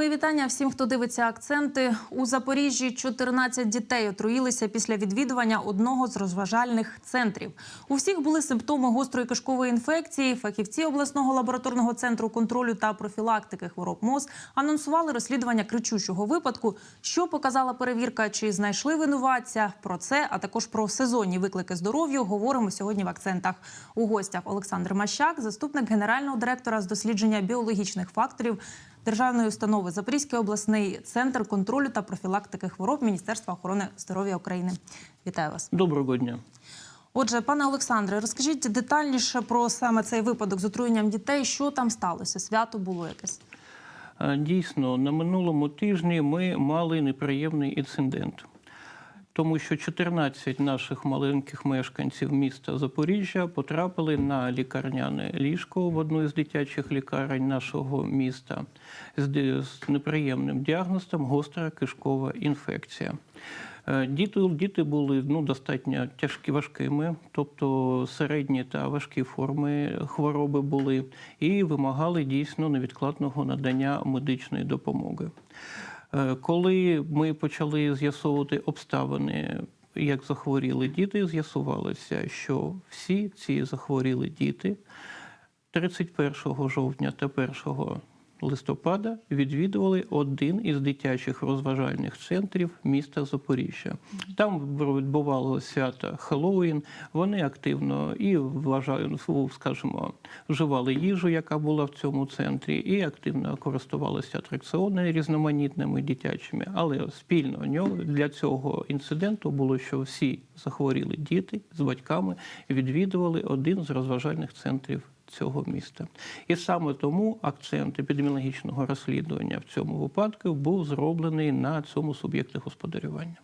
Мої вітання всім, хто дивиться акценти. У Запоріжжі 14 дітей отруїлися після відвідування одного з розважальних центрів. У всіх були симптоми гострої кишкової інфекції. Фахівці обласного лабораторного центру контролю та профілактики хвороб МОЗ анонсували розслідування кричущого випадку. Що показала перевірка, чи знайшли винуватця? Про це, а також про сезонні виклики здоров'ю, говоримо сьогодні в акцентах. У гостях Олександр Мащак, заступник генерального директора з дослідження біологічних факторів державної установи Запорізький обласний центр контролю та профілактики хвороб Міністерства охорони здоров'я України. Вітаю вас. Доброго дня. Отже, пане Олександре, розкажіть детальніше про саме цей випадок з отруєнням дітей. Що там сталося? Свято було якесь? Е, Дійсно, на минулому тижні ми мали неприємний інцидент, тому що 14 наших маленьких мешканців міста Запоріжжя потрапили на лікарняне ліжко в одну із дитячих лікарень нашого міста з неприємним діагнозом гостра кишкова інфекція. Е, Діти, діти були ну, достатньо тяжкі важкими, тобто середні та важкі форми хвороби були, і вимагали дійсно невідкладного надання медичної допомоги. Е, Коли ми почали з'ясовувати обставини, як захворіли діти, з'ясувалося, що всі ці захворіли діти 31 жовтня та 1 листопада відвідували один із дитячих розважальних центрів міста Запоріжжя. Там відбувалося свято Хеллоуін. Вони активно і вважаю, ну, скажімо, вживали їжу, яка була в цьому центрі, і активно користувалися атракціонами різноманітними дитячими. Але спільно для цього інциденту було, що всі захворіли діти з батьками відвідували один з розважальних центрів цього міста. І саме тому акцент епідеміологічного розслідування в цьому випадку був зроблений на цьому суб'єкті господарювання.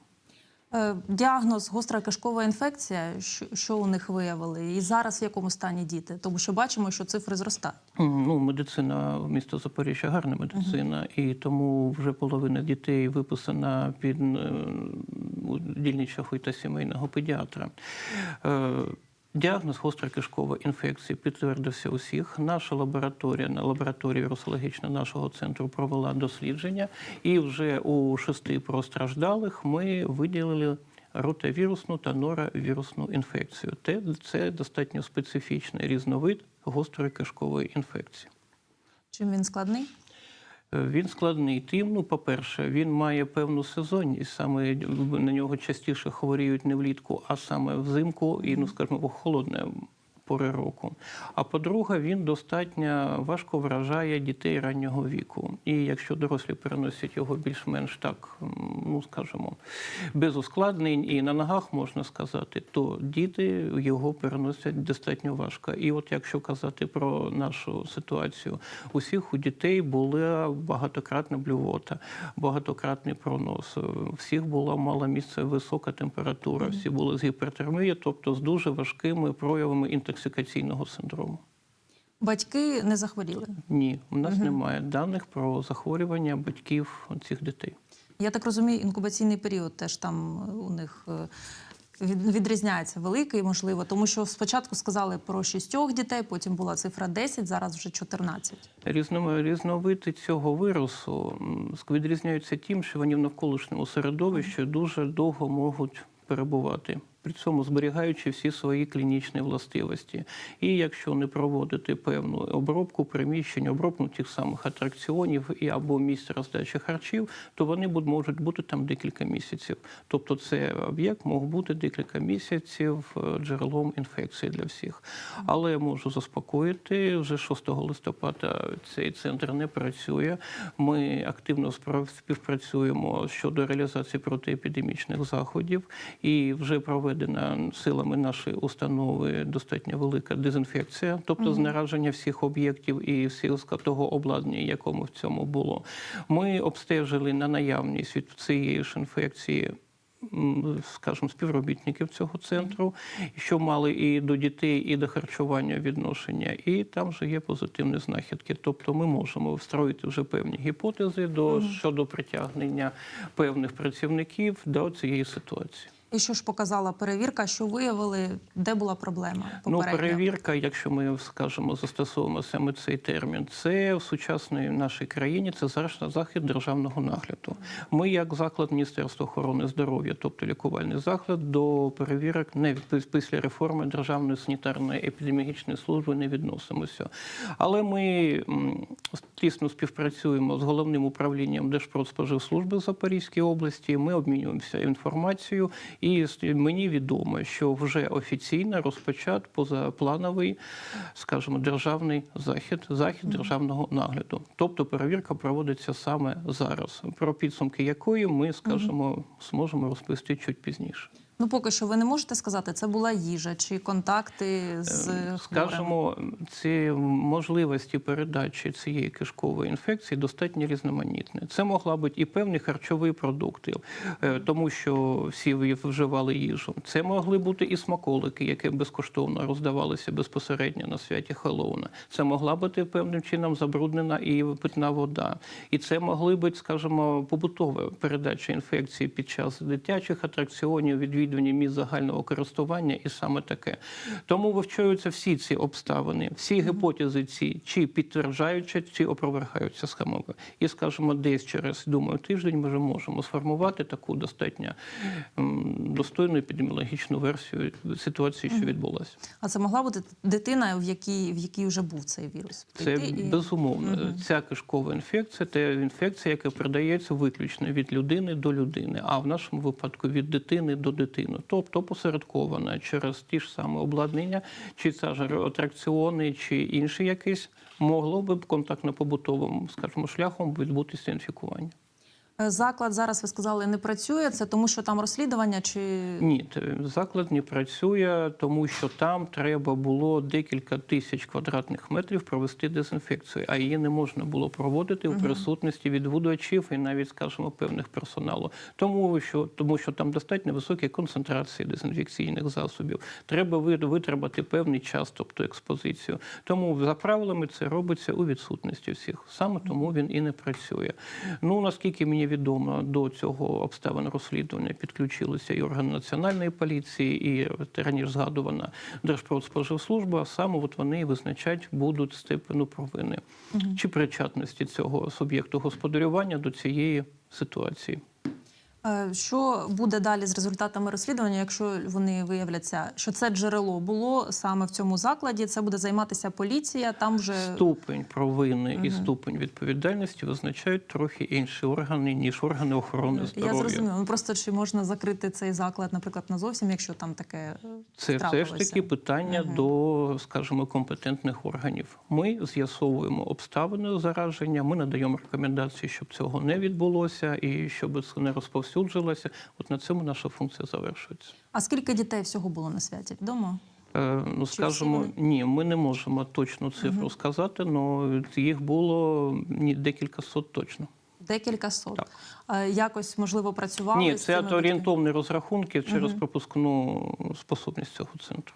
Е, Діагноз гостра кишкова інфекція. Що, у них виявили? І зараз в якому стані діти? Тому що бачимо, що цифри зростають. Ну, медицина в місто Запоріжжя гарна медицина, і тому вже половина дітей виписана під е, дільничого та сімейного педіатра. Діагноз гостра кишкова інфекція підтвердився усіх. Наша лабораторія, лабораторія вірусологічна нашого центру провела дослідження, і вже у шести постраждалих ми виділили ротавірусну та норавірусну інфекцію. Те- Це достатньо специфічний різновид гострої кишкової інфекції. Чим він складний? Е, Він складний тим. Ну, по-перше, він має певну сезонність. Саме на нього частіше хворіють не влітку, а саме взимку і, ну скажімо, холодне пори року. А по-друге, він достатньо важко вражає дітей раннього віку. І якщо дорослі переносять його більш-менш так, ну скажімо, без ускладнень і на ногах можна сказати, то діти його переносять достатньо важко. І от якщо казати про нашу ситуацію, усіх у дітей була багатократна блювота, багатократний пронос. Всіх була мала місце висока температура, всі були з гіпертермією, тобто з дуже важкими проявами інтоксикаційного синдрому. Батьки не захворіли. Ні, у нас немає даних про захворювання батьків цих дітей. Я так розумію, інкубаційний період теж там е, у них е, від- відрізняється великий, можливо, тому що спочатку сказали про шістьох дітей, потім була цифра 10, зараз вже 14. Різно- Різновиди цього вірусу відрізняються тим, що вони в навколишньому середовищі дуже довго можуть перебувати. При цьому зберігаючи всі свої клінічні властивості. І якщо не проводити певну обробку приміщень, обробку тих самих атракціонів і або місць роздачі харчів, то вони можуть бути там декілька місяців. Тобто цей об'єкт мог бути декілька місяців е, джерелом інфекції для всіх. Але я можу заспокоїти, вже 6 листопада цей центр не працює. Ми активно співпрацюємо щодо реалізації протиепідемічних заходів, і вже проведена силами нашої установи достатньо велика дезінфекція, тобто знераження всіх об'єктів і всіх того обладнання, якому в цьому було. Ми обстежили на наявність від цієї ж інфекції скажімо, співробітників цього центру, що мали і до дітей, і до харчування відношення, і там вже є позитивні знахідки. Тобто ми можемо встроїти вже певні гіпотези до щодо притягнення певних працівників до цієї ситуації. І що ж показала перевірка, що виявили, де була проблема? Ну, перевірка, якщо ми скажемо, застосовуємо саме цей термін, це в сучасній нашій країні це зараз захід державного нагляду. Ми, як заклад Міністерства охорони здоров'я, тобто лікувальний заклад, до перевірок не після реформи Державної санітарної епідеміологічної служби не відносимося. Але ми тісно співпрацюємо з головним управлінням Держпродспоживслужби в Запорізькій області. Ми обмінюємося інформацією, і мені відомо, що вже офіційно розпочат позаплановий, скажімо, державний захід, захід державного нагляду. Тобто перевірка проводиться саме зараз, про підсумки якої ми, скажімо, зможемо розповісти чуть пізніше. Ну, поки що ви не можете сказати, це була їжа чи контакти з хворим? Скажімо, ці можливості передачі цієї кишкової інфекції достатньо різноманітні. Це могла бути і певні харчові продукти, е, тому що всі вживали їжу. Це могли бути і смаколики, які безкоштовно роздавалися безпосередньо на святі Хеллоуна. Це могла бути певним чином забруднена і питна вода. І це могли бути, скажімо, побутова передача інфекції під час дитячих атракціонів, відвідування місць загального користування і саме таке. Тому вивчаються всі ці обставини, всі гіпотези ці, чи підтверджаються, чи опровергаються схемами. І, скажімо, десь через, думаю, тиждень ми вже можемо сформувати таку достатньо достойну епідеміологічну версію ситуації, що відбулася. А це могла бути дитина, в якій, в якій вже був цей вірус? Це і- безумовно. Ця кишкова інфекція це інфекція, яка передається виключно від людини до людини, а в нашому випадку від дитини до дитини. Тобто посередкована через ті ж саме обладнання, чи це ж атракціони, чи інші якісь, могло би контактно-побутовим, скажімо, шляхом відбутися інфікування. Е, Заклад зараз ви сказали не працює. Це тому, що там розслідування чи Ні, заклад не працює, тому що там треба було декілька тисяч квадратних метрів провести дезінфекцію, а її не можна було проводити в присутності відвідувачів і навіть, скажімо, певних персоналу. Тому що, тому що там достатньо високі концентрації дезінфекційних засобів. Треба ви- витримати певний час, тобто експозицію. Тому за правилами це робиться у відсутності всіх. Саме тому він і не працює. Ну наскільки мені відомо, до цього обставин розслідування підключилися і органи національної поліції, і раніше згадувана Держпродспоживслужба. Саме от вони і визначать будуть степену провини чи причетності цього суб'єкту господарювання до цієї ситуації. Е, що буде далі з результатами розслідування, якщо вони виявляться, що це джерело було саме в цьому закладі? Це буде займатися поліція. Там вже Ступень провини і ступень відповідальності визначають трохи інші органи, ніж органи охорони я здоров'я. зрозуміла. Ну просто чи можна закрити цей заклад, наприклад, назовсім, якщо там таке е, Це все ж таки питання до, скажімо, компетентних органів. Ми з'ясовуємо обставини зараження, ми надаємо рекомендації, щоб цього не відбулося і щоб це не розповсюджилося. От на цьому наша функція завершується. А скільки дітей всього було на святі? Відомо? Е, Ну, скажімо, ні, ми не можемо точну цифру сказати, але їх було декілька сот точно. Декілька сот. Так. Якось можливо працювали Ні, це орієнтовні розрахунки через пропускну способність цього центру.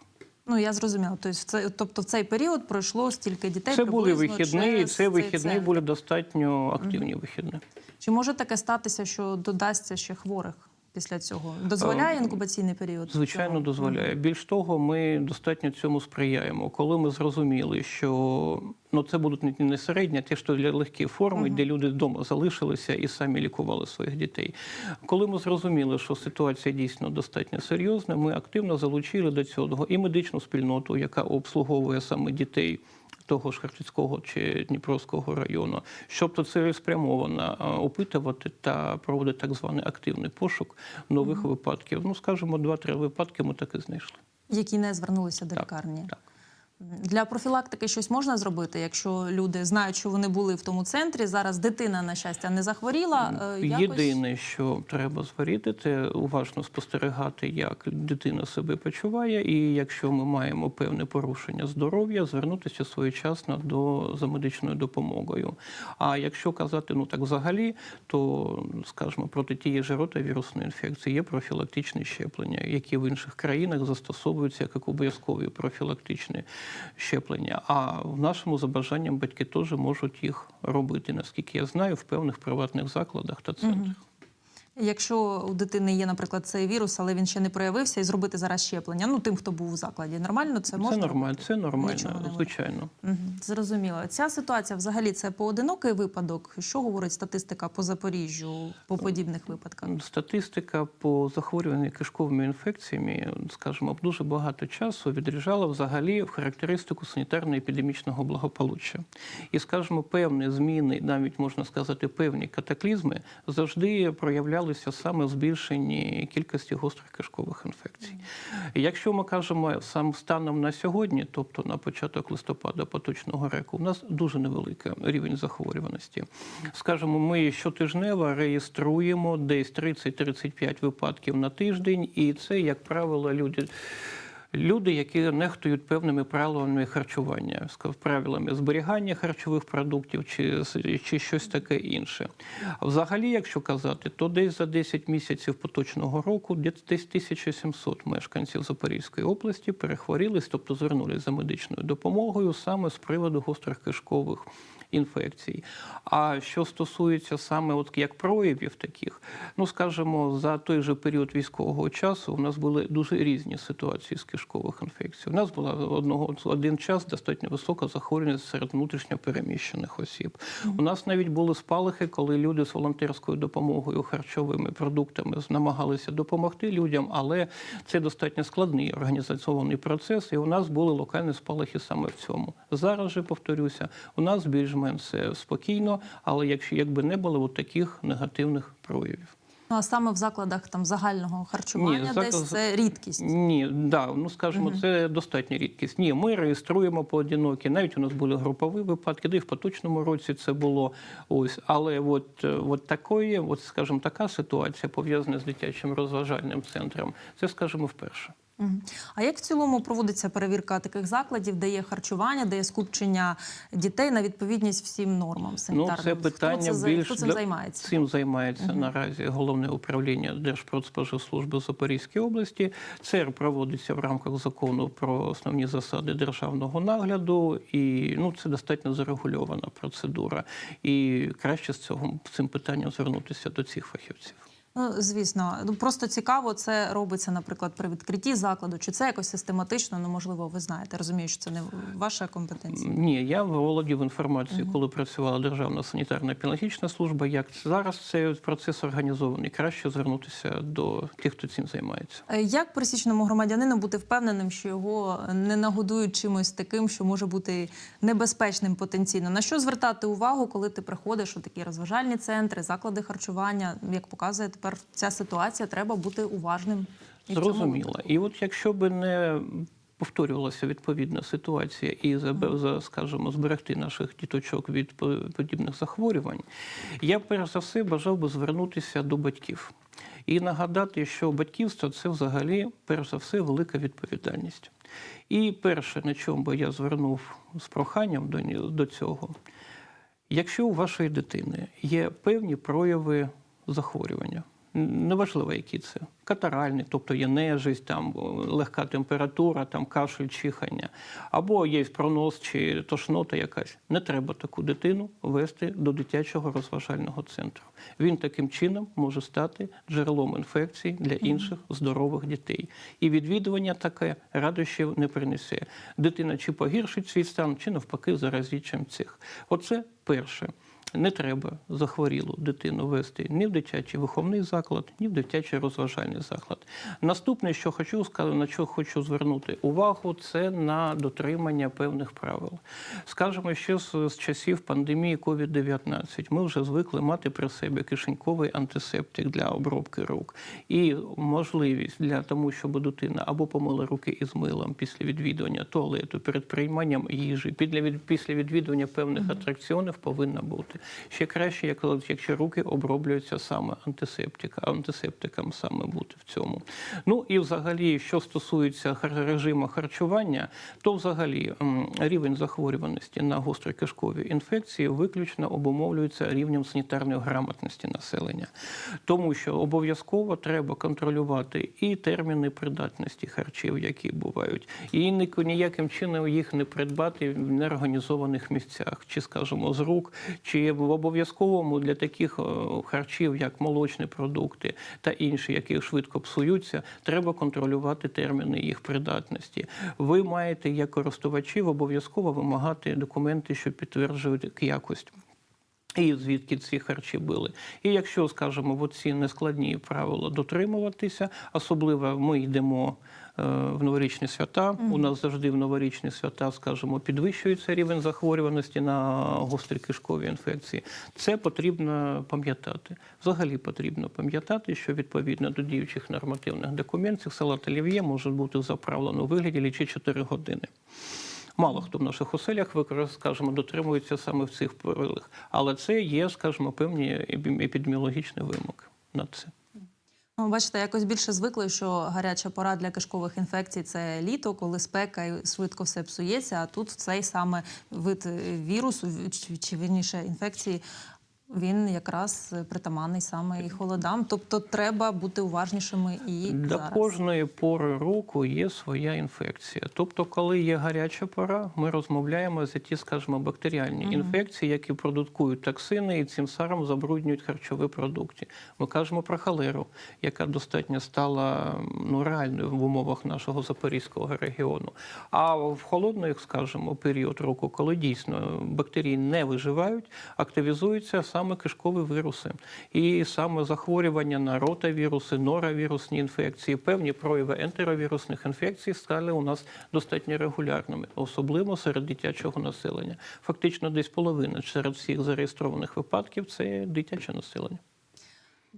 Ну я зрозуміла. Тобто, в цей, тобто в цей період пройшло стільки дітей. Це були вихідні, і це вихідні були достатньо активні вихідні. Чи може таке статися, що додасться ще хворих після цього? Дозволяє Е, інкубаційний період? Звичайно, дозволяє. Більш того, ми достатньо цьому сприяємо. Коли ми зрозуміли, що ну це будуть не- середні, а ті, що для легкі форми, де люди вдома залишилися і самі лікували своїх дітей. Коли ми зрозуміли, що ситуація дійсно достатньо серйозна, ми активно залучили до цього і медичну спільноту, яка обслуговує саме дітей. Того ж Харківського чи Дніпровського району, щоб то цілеспрямовано е, опитувати та проводити так званий активний пошук нових випадків. Ну, скажімо, два-три випадки ми так і знайшли. Які не звернулися до Так, лікарні? так. Для профілактики щось можна зробити, якщо люди знають, що вони були в тому центрі. Зараз дитина, на щастя, не захворіла. е, якось- Єдине, що треба зварити, це уважно спостерігати, як дитина себе почуває, і якщо ми маємо певне порушення здоров'я, звернутися своєчасно до за медичною допомогою. А якщо казати ну так взагалі, то скажімо, проти тієї ж ротавірусної інфекції є профілактичні щеплення, які в інших країнах застосовуються як обов'язкові профілактичні щеплення. А в нашому за бажанням батьки теж можуть їх робити, наскільки я знаю, в певних приватних закладах та центрах. Якщо у дитини є, наприклад, цей вірус, але він ще не проявився, і зробити зараз щеплення. Ну тим, хто був у закладі, нормально це можна? Це нормально, це нормально, звичайно. Мгм, Зрозуміло. Ця ситуація взагалі це поодинокий випадок. Що говорить статистика по Запоріжжю по подібних випадках? Статистика по захворюванню кишковими інфекціями, скажімо, дуже багато часу відряджала взагалі в характеристику санітарно-епідемічного благополуччя. І, скажімо, певні зміни, навіть можна сказати, певні катаклізми завжди проявлялися саме в збільшенні кількості гострих кишкових інфекцій. Якщо ми кажемо сам станом на сьогодні, тобто на початок листопада поточного року, у нас дуже невеликий рівень захворюваності. Скажімо, ми щотижнево реєструємо десь 30-35 випадків на тиждень, і це, як правило, люди. Люди, які нехтують певними правилами харчування, правилами зберігання харчових продуктів чи, чи щось таке інше. Взагалі, якщо казати, то десь за 10 місяців поточного року десь 1700 мешканців Запорізької області перехворілись, тобто звернулися за медичною допомогою саме з приводу гострих кишкових інфекцій. А що стосується саме от як проявів таких, ну скажімо, за той же період військового часу у нас були дуже різні ситуації з кишкових інфекцій. У нас була одного один час достатньо висока захворюваність серед внутрішньопереміщених осіб. У нас навіть були спалахи, коли люди з волонтерською допомогою харчовими продуктами намагалися допомогти людям, але це достатньо складний організаційний процес, і у нас були локальні спалахи саме в цьому. Зараз же повторюся, у нас більш-менш все спокійно, але якщо якби не було от таких негативних проявів. Ну а саме в закладах там загального харчування, Ні, десь заклад- це рідкість. Ні, да, ну скажімо, це достатня рідкість. Ні, ми реєструємо поодинокі. Навіть у нас були групові випадки, де в поточному році це було ось. Але от, от такої, от, скажімо, така ситуація пов'язана з дитячим розважальним центром. Це, скажімо, вперше. А як в цілому проводиться перевірка таких закладів, де є харчування, де є скупчення дітей на відповідність всім нормам Ну, це питання хто це, більш хто цим для- займається? Цим займається наразі головне управління Держпродспоживслужби Запорізької області. Це проводиться в рамках закону про основні засади державного нагляду, і ну це достатньо зарегульована процедура. І краще з цього цим питанням звернутися до цих фахівців. Ну, звісно, ну просто цікаво, це робиться, наприклад, при відкритті закладу. Чи це якось систематично? Ну, можливо, ви знаєте. Розумію, що це не ваша компетенція. Ні, я володів інформацією, коли працювала Державна санітарна піологічна служба. Як зараз цей процес організований, краще звернутися до тих, хто цим займається. Е, Як пересічному громадянину бути впевненим, що його не нагодують чимось таким, що може бути небезпечним потенційно? На що звертати увагу, коли ти приходиш у такі розважальні центри, заклади харчування? Як показує тепер ця ситуація, треба бути уважним. і Зрозуміло. І от якщо би не повторювалася відповідна ситуація і за, скажімо, зберегти наших діточок від подібних захворювань, я перш за все бажав би звернутися до батьків і нагадати, що батьківство це взагалі перш за все велика відповідальність. І перше, на чому би я звернув з проханням до, до цього, Якщо у вашої дитини є певні прояви захворювання, неважливо, які це катаральні, тобто є нежисть, там легка температура, там кашель, чихання, або є пронос чи тошнота якась, не треба таку дитину вести до дитячого розважального центру. Він таким чином може стати джерелом інфекцій для інших здорових дітей. І відвідування таке радощів не принесе. Дитина чи погіршить свій стан, чи навпаки заразить чим цих. Оце перше. Не треба захворілу дитину вести ні в дитячий виховний заклад, ні в дитячий розважальний заклад. Наступне, що хочу сказати, на що хочу звернути увагу, це на дотримання певних правил. Скажімо, ще з, з часів пандемії COVID-19 ми вже звикли мати при себе кишеньковий антисептик для обробки рук і можливість для тому, щоб дитина або помила руки із милом після відвідування туалету, перед прийманням їжі, після відвідування певних атракціонів повинна бути. Ще краще, якщо руки оброблюються саме антисептика, антисептикам саме бути в цьому. Ну і взагалі, що стосується режиму харчування, то взагалі рівень захворюваності на гострокишкові інфекції виключно обумовлюється рівнем санітарної грамотності населення, тому що обов'язково треба контролювати і терміни придатності харчів, які бувають, і ніяким чином їх не придбати в неорганізованих місцях, чи скажімо, з рук, чи чи в обов'язковому для таких е, харчів, як молочні продукти та інші, які швидко псуються, треба контролювати терміни їх придатності. Ви маєте, як користувачів, обов'язково вимагати документи, що підтверджують якість. І звідки ці харчі були. І якщо, скажімо, в оці нескладні правила дотримуватися, особливо ми йдемо в новорічні свята. У нас завжди в новорічні свята, скажімо, підвищується рівень захворюваності на гострі кишкові інфекції. Це потрібно пам'ятати. Взагалі потрібно пам'ятати, що відповідно до діючих нормативних документів салат олів'є може бути заправлено у вигляді лічі 4 години. Мало хто в наших оселях скажімо, дотримується саме в цих правилах. Але це є, скажімо, певні епідеміологічні вимоги на це. Ну, бачите, якось більше звикли, що гаряча пора для кишкових інфекцій це літо, коли спека і швидко все псується. А тут цей саме вид е, вірусу чи, чи вірніше інфекції. Він якраз притаманний саме і холодам. Тобто треба бути уважнішими і До зараз. кожної пори року є своя інфекція. Тобто, коли є гаряча пора, ми розмовляємо за ті, скажімо, бактеріальні інфекції, які продукують токсини і цим самим забруднюють харчові продукти. Ми кажемо про холеру, яка достатньо стала ну, реальною в умовах нашого запорізького регіону. А в холодний, скажімо, період року, коли дійсно бактерії не виживають, активізуються саме кишкові вируси. І саме захворювання на ротавіруси, норавірусні інфекції, певні прояви ентеровірусних інфекцій стали у нас достатньо регулярними, особливо серед дитячого населення. Фактично, десь половина серед всіх зареєстрованих випадків це дитяче населення.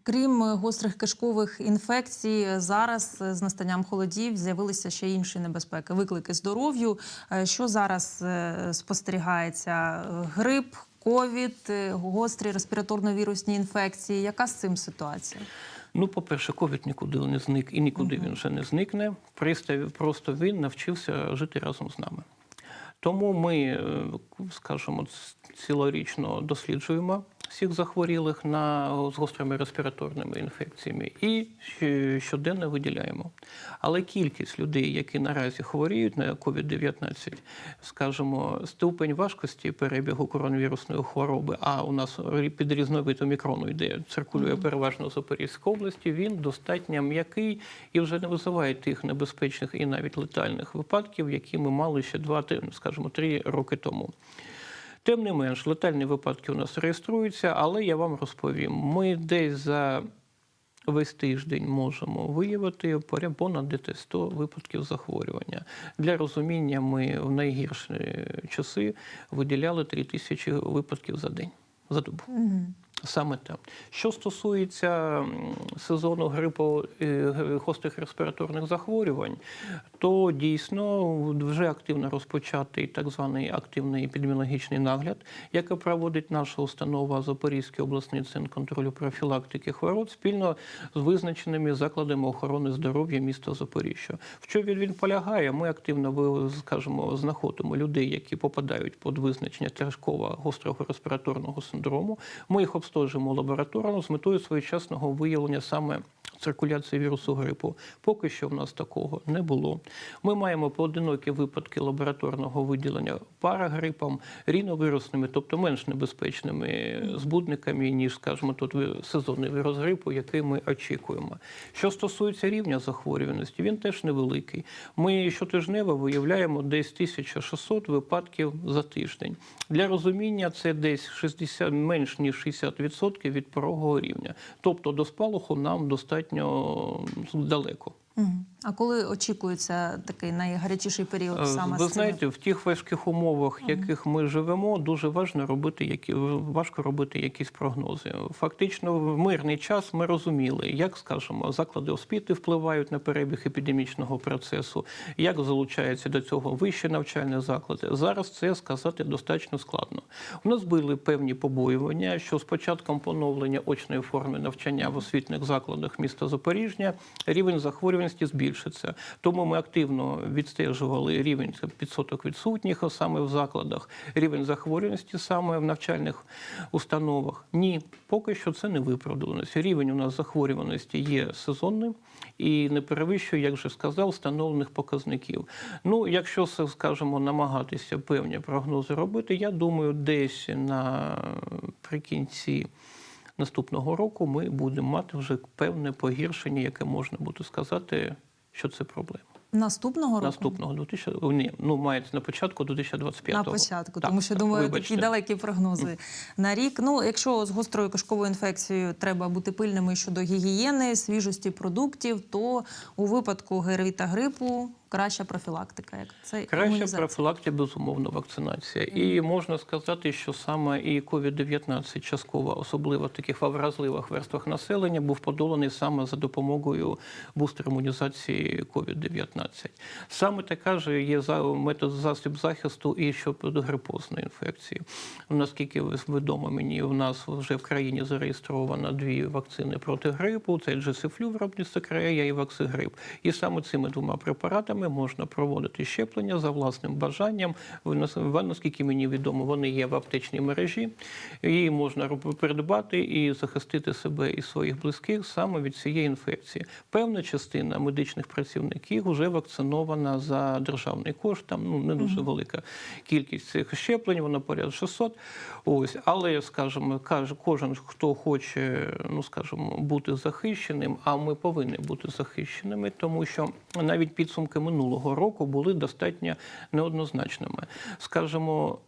Крім е, гострих кишкових інфекцій, е, зараз е, з настанням холодів з'явилися ще інші небезпеки, виклики здоров'ю. Що зараз спостерігається? Грип, ковід, е, гострі респіраторно-вірусні інфекції. Яка з цим ситуація? Ну, по-перше, ковід нікуди не зник і нікуди він вже не зникне. Пристав- Просто він навчився жити разом з нами. Тому ми, е, скажімо, цілорічно досліджуємо всіх захворілих на з гострими респіраторними інфекціями і щоденно виділяємо. Але кількість людей, які наразі хворіють на COVID-19, скажімо, ступень важкості перебігу коронавірусної хвороби, а у нас під різновид омікрону йде, циркулює переважно в Запорізькій області, він достатньо м'який і вже не визиває тих небезпечних і навіть летальних випадків, які ми мали ще два, скажімо, три роки тому. Тим не менш, летальні випадки у нас реєструються, але я вам розповім: ми десь за весь тиждень можемо виявити поряд понад десь 100 випадків захворювання. Для розуміння, ми в найгірші часи виділяли 3 тисячі випадків за день, за добу. Саме так. Що стосується сезону грипу е, гострих респіраторних захворювань, то дійсно вже активно розпочатий так званий активний епідеміологічний нагляд, який проводить наша установа Запорізький обласний центр контролю профілактики хвороб спільно з визначеними закладами охорони здоров'я міста Запоріжжя. В чому він, полягає? Ми активно скажімо, знаходимо людей, які попадають під визначення тяжкого гострого респіраторного синдрому. Ми їх обстежуємо лабораторно з метою своєчасного виявлення саме циркуляції вірусу грипу. Поки що в нас такого не було. Ми маємо поодинокі випадки лабораторного виділення парагрипом, ріновірусними, тобто менш небезпечними збудниками, ніж, скажімо, тут сезонний вірус грипу, який ми очікуємо. Що стосується рівня захворюваності, він теж невеликий. Ми щотижнево виявляємо десь 1600 випадків за тиждень. Для розуміння це десь 60, менш ніж 60% від порогового рівня. Тобто до спалаху нам достатньо далеко. А коли очікується такий найгарячіший період Е, саме Ви знаєте, в тих важких умовах, в яких ми живемо, дуже важно робити які важко робити якісь прогнози. Фактично, в мирний час ми розуміли, як скажімо, заклади освіти впливають на перебіг епідемічного процесу, як залучаються до цього вищі навчальні заклади. Зараз це сказати достатньо складно. У нас були певні побоювання, що з початком поновлення очної форми навчання в освітніх закладах міста Запоріжжя рівень захворювання захворюваності збільшиться. Тому ми активно відстежували рівень відсоток відсутніх саме в закладах, рівень захворюваності саме в навчальних установах. Ні, поки що це не виправдалося. Рівень у нас захворюваності є сезонним і не перевищує, як вже сказав, встановлених показників. Ну, якщо це, скажімо, намагатися певні прогнози робити, я думаю, десь наприкінці наступного року ми будемо мати вже певне погіршення, яке можна буде сказати, що це проблема. Наступного року? Наступного 2000, о, ні, ну мається на початку 2025 На початку, Так, тому що так, думаю, вибачте. такі далекі прогнози на рік. Ну, якщо з гострою кишковою інфекцією треба бути пильними щодо гігієни, свіжості продуктів, то у випадку ГРВІ та грипу краща профілактика. Як це Краща профілактика, безумовно, вакцинація. І можна сказати, що саме і COVID-19 частково, особливо в таких вразливих верствах населення, був подоланий саме за допомогою бустер імунізації COVID-19. Саме така ж є за- метод засіб захисту і щодо грипозної інфекції. Наскільки відомо мені, у нас вже в країні зареєстровано дві вакцини проти грипу: це Джесифлю виробництва Корея і Ваксигрип. І саме цими двома препаратами можна проводити щеплення за власним бажанням. Наскільки мені відомо, вони є в аптечній мережі. Її можна придбати і захистити себе і своїх близьких саме від цієї інфекції. Певна частина медичних працівників вже вакцинована за державний кошт. Там ну не дуже велика кількість цих щеплень, вона поряд 600. Ось, але скажімо, каже кожен, хто хоче, ну скажімо, бути захищеним, а ми повинні бути захищеними, тому що навіть підсумки минулого року були достатньо неоднозначними. Скажімо,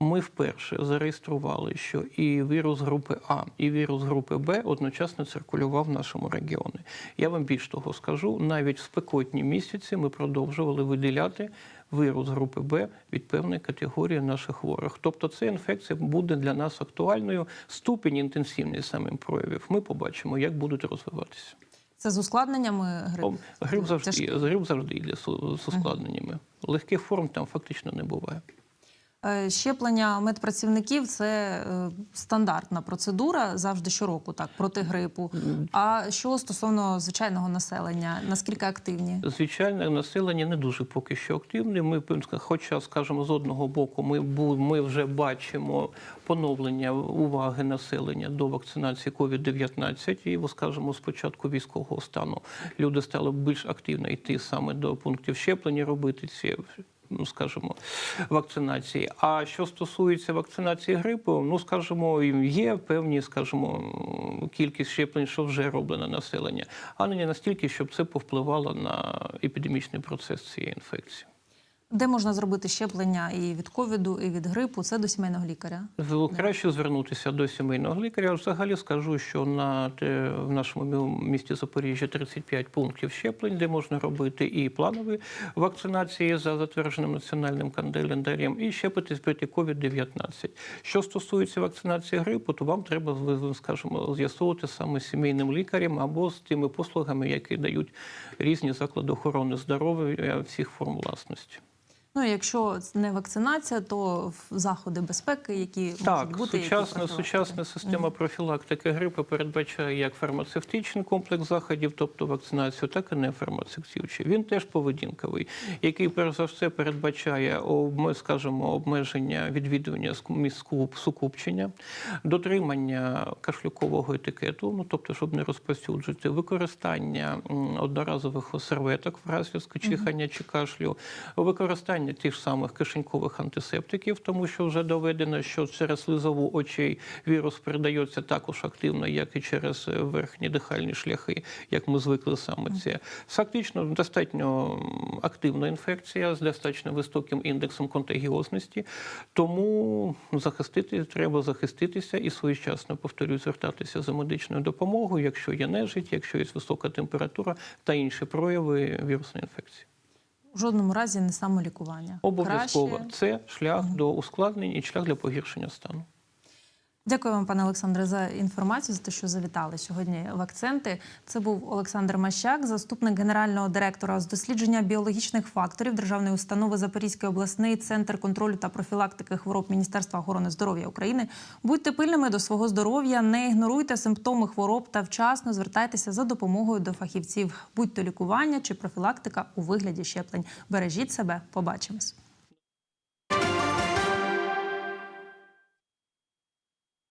ми вперше зареєстрували, що і вірус групи А, і вірус групи Б одночасно циркулював в нашому регіоні. Я вам більш того скажу, навіть в спекотні місяці ми продовжували виділяти вірус групи Б від певної категорії наших хворих. Тобто ця інфекція буде для нас актуальною. Ступінь інтенсивність самим проявів ми побачимо, як будуть розвиватися. Це з ускладненнями грипу? Гриб завжди, грип завжди йде з ускладненнями. Легких форм там фактично не буває. Е, Щеплення медпрацівників це е, стандартна процедура завжди щороку, так проти грипу. А що стосовно звичайного населення, наскільки активні? Звичайне населення не дуже поки що активне. Ми, хоча, скажімо, з одного боку, ми, ми вже бачимо поновлення уваги населення до вакцинації COVID-19, і, скажімо, з початку військового стану люди стали більш активно йти саме до пунктів щеплення, робити ці. Ну, скажімо, вакцинації. А що стосується вакцинації грипу, ну скажімо, є певні, скажімо, кількість щеплень, що вже роблено населення, але не настільки, щоб це повпливало на епідемічний процес цієї інфекції. Де можна зробити щеплення і від ковіду, і від грипу? Це до сімейного лікаря. Краще звернутися до сімейного лікаря. Взагалі скажу, що на в нашому місті Запоріжжя 35 пунктів щеплень, де можна робити і планові вакцинації за затвердженим національним календарем, і щепитись проти COVID-19. Що стосується вакцинації грипу, то вам треба скажімо, з'ясовувати саме сімейним лікарем або з тими послугами, які дають різні заклади охорони здоров'я всіх форм власності. Ну, якщо не вакцинація, то заходи безпеки, які Так, можуть бути сучасна, сучасна система профілактики грипу передбачає як фармацевтичний комплекс заходів, тобто вакцинацію, так і не нефармацевтичний. Він теж поведінковий, який перш за все передбачає скажімо, обмеження відвідування скуп- сукупчення, дотримання кашлюкового етикету, ну тобто, щоб не розповсюджувати, використання одноразових серветок в разі чихання чи кашлю, використання тих самих кишенькових антисептиків, тому що вже доведено, що через слизову очей вірус передається також активно, як і через е, верхні дихальні шляхи, як ми звикли саме це. Фактично достатньо активна інфекція з достатньо високим індексом контагіозності, тому захистити треба захиститися і своєчасно повторюю, звертатися за медичною допомогою, якщо є нежить, якщо є висока температура та інші прояви вірусної інфекції. В жодному разі не самолікування. Обов'язково Краще це шлях до ускладнень і шлях для погіршення стану. Дякую вам, пане Олександре, за інформацію, за те, що завітали сьогодні в акценти. Це був Олександр Мащак, заступник генерального директора з дослідження біологічних факторів Державної установи Запорізький обласний центр контролю та профілактики хвороб Міністерства охорони здоров'я України. Будьте пильними до свого здоров'я, не ігноруйте симптоми хвороб та вчасно звертайтеся за допомогою до фахівців. Будь то лікування чи профілактика у вигляді щеплень. Бережіть себе, побачимось.